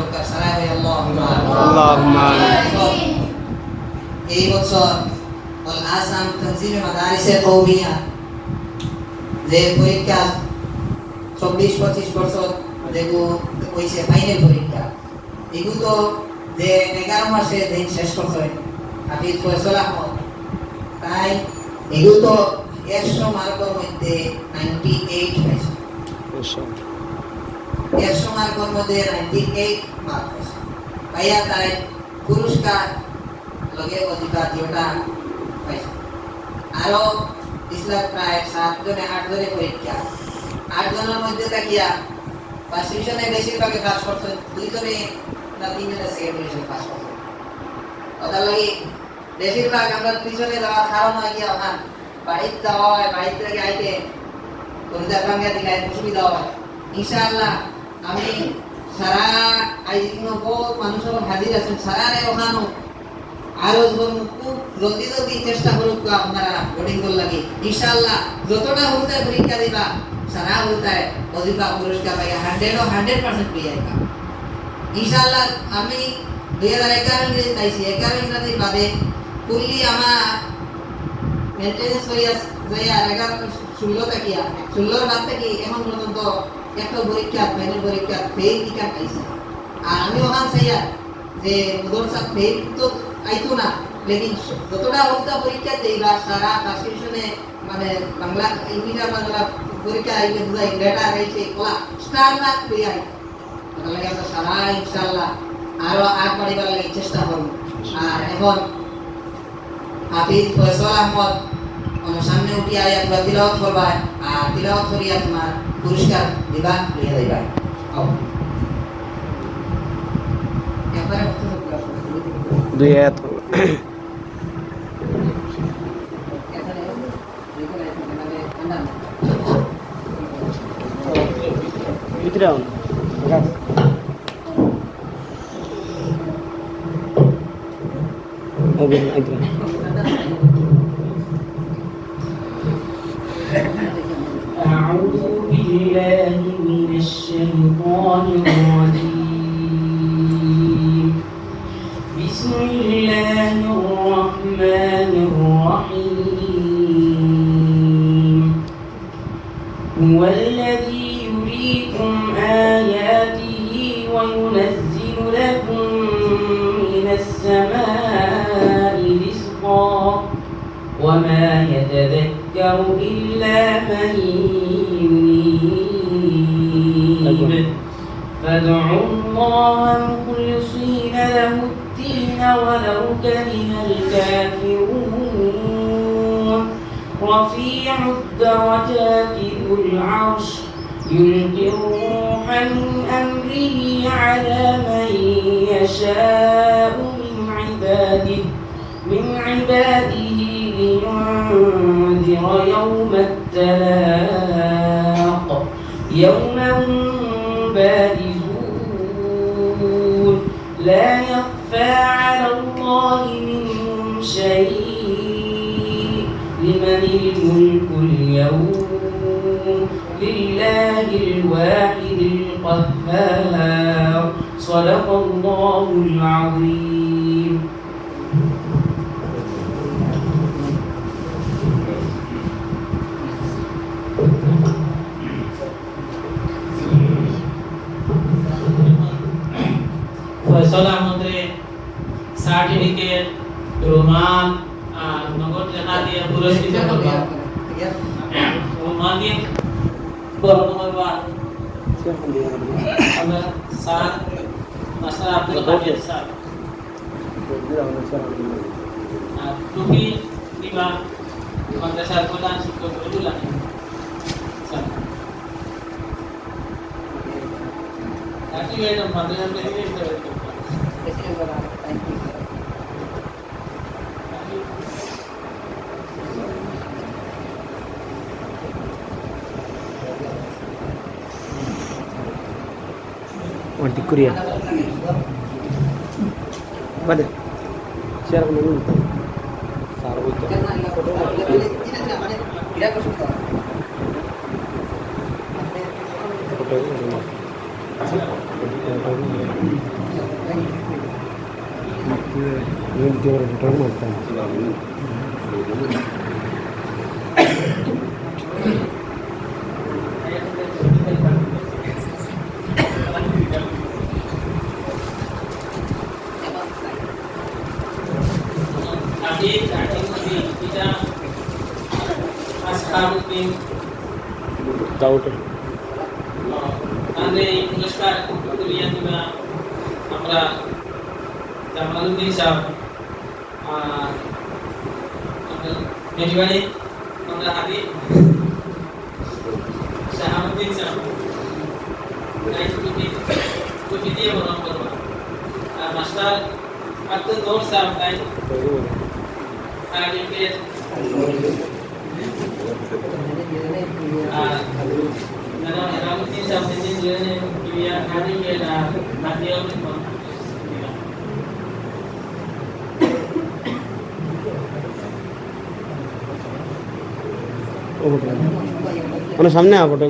দরকার সারা হয়ে এই বছর আল আসাম তনজিমে মাদারিসে কৌমিয়া যে পরীক্ষা চব্বিশ পঁচিশ বছর যেগু হয়েছে ফাইনাল পরীক্ষা এগু তো যে এগারো মাসে দিন শেষ করছে হাফিজ ফয়সল আহমদ তাই এগু তো একশো মার্কের মধ্যে নাইনটি এইট পাইছে মধ্যে নাইনটি এইট মার্ক পাইছে পাইয়া তাই পুরস্কার লগে অধিকার যেটা পাইছে। আরও ইসলাম প্রায় সাতজনে, আটজনে পরীক্ষা। আটজনের মধ্যে তাকিয়া ফার্স্ট ডিভিশনে বেশিরভাগে পাস করছেন দুইজনে না তিনজনে সেকেন্ড ডিভিশন পাস করছেন ওটার লাগি বেশিরভাগ আমরা পিছনে যাওয়ার কারণ হয় কি, আমার বাড়িতে যাওয়া হয়, বাড়িতে থেকে আইতে কবিতা ভাঙ্গা দিলে অসুবিধা হয়। ইনশাআল্লাহ আমি সারা আজ বহুত মানুষ হাজির আছেন সারা রে ওখানো আরও যখন খুব চেষ্টা করুক আপনারা বোর্ডিং লাগে। ইনশাআল্লাহ যতটা হলতায় পরীক্ষা দিবা সারা হলতায় অধিকা পুরস্কার পাইয়া হান্ড্রেড ও হান্ড্রেড পার্সেন্ট পেয়ে যাইবা ইনশাআল্লাহ, আমি দুই হাজার এগারো ইংরেজি পাইছি এগারো ইংরেজি বাদে ফুললি আমার মেনটেন্স করিয়া যাইয়া এগারো ষোলো থাকিয়া ষোলোর বাদ থেকে এখন পর্যন্ত একটা পরীক্ষা ফাইনাল পরীক্ষা ফেল পাইছি। আর আমি ওখান চাইয়া যে মদরসা ফেল তো আইতো না, লেকিন যতটা অবস্থা পরীক্ষা সারা মানে বাংলা বাংলা পরীক্ষা আইলে আইছে কলা, স্টার না আমরা সারা, ইনশাআল্লাহ, আরও আগ বাড়িবার লাগে চেষ্টা করব। আর এখন, হাফিজ ফয়সল আহমদ, আমার সামনে উঠি আয়া তোমরা তিলাওয়াত করবা। আর তিলাওয়াত করিয়া তোমার পুরস্কার দিবা লইয়া যাইবা আও একবারে কথা বলতে দুই আয়াত এখানে যেখানে মানে আন্দাজ ভিতরে আউন ওকে আইতে أعوذ بالله من الشيطان الرجيم. بسم الله الرحمن الرحيم. هو الذي يريكم آياته وينزل لكم من السماء رزقا وما يتذكر إلا من رفيع الدرجات ذو العرش يلقي الروح من أمره على من يشاء من عباده من عباده لينذر يوم التلاق يوم بارزون. لا يخفى على الله منهم شيء لمن الملك اليوم لله الواحد القهار صدق الله العظيم ফয়সল আহমদের সার্টিফিকেট রোমান আর নগদ पूरा किसे तो मानिए बोल नंबर बार हमें सात मसला आपको बता दिया सात क्योंकि lima madrasah Al-Quran suka berulang sama tapi ada madrasah lain yang terbentuk Wanti Korea. Bade. Share ko dulu. Saro ko. Foto ko. Photo ಮಾಡ್ತಾನೆ Adik, adik, adik, kita Ashabuddin doubt তাহলে এই পুরস্কার তুলিয়া দিবা আমরা জামালউদ্দিন সাহেব আর আমরা মেজবানি আমরা হাবিব শাহাবুদ্দিন সাহেব তাই টুপি টুপি দিয়ে বরণ করবা আর মাস্টার আব্দুল নূর সাহেব তাই মানে সামনে আ ফটো